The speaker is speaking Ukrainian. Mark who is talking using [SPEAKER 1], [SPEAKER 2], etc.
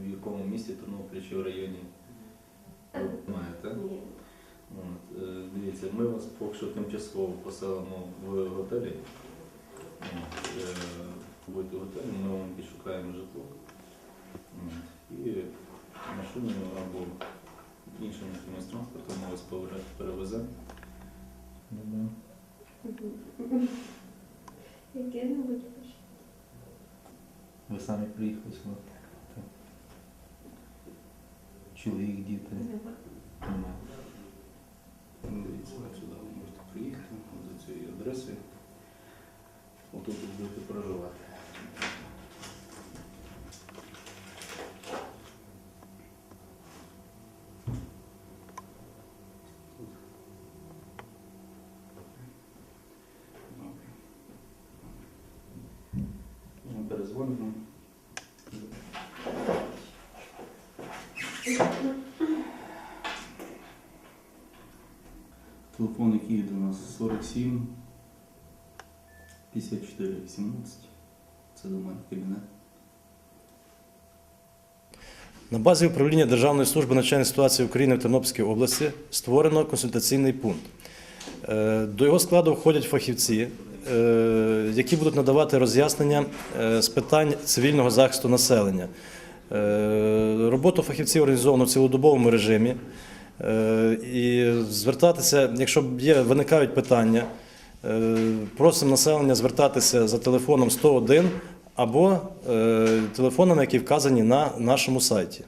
[SPEAKER 1] в якому місті Тернопіль чи в районі маєте?
[SPEAKER 2] Ні.
[SPEAKER 1] От, е, дивіться, ми вас поки що тимчасово поселимо в готелі. От, е, Будете в готелі, ми вам підшукаємо житло. І машиною або іншим якимось транспортом ми вас перевеземо.
[SPEAKER 2] Яке-небудь.
[SPEAKER 1] Ви самі приїхали сюди? Так. Чоловік, діти? Немає. Ну, Дивіться, ви сюди ви можете приїхати за цією адресою. Отут будете проживати. Ми перезвонимо. Телефон, який у нас 47 54 18. Це до мене кабінет.
[SPEAKER 3] На базі управління Державної служби надзвичайних ситуацій України в Тернопільській області створено консультаційний пункт. Е, До його складу входять фахівці, е, які будуть надавати роз'яснення е, з питань цивільного захисту населення. Роботу фахівців організовано в цілодобовому режимі. І звертатися, якщо є, виникають питання, просимо населення звертатися за телефоном 101 або е, телефонами, які вказані на нашому сайті.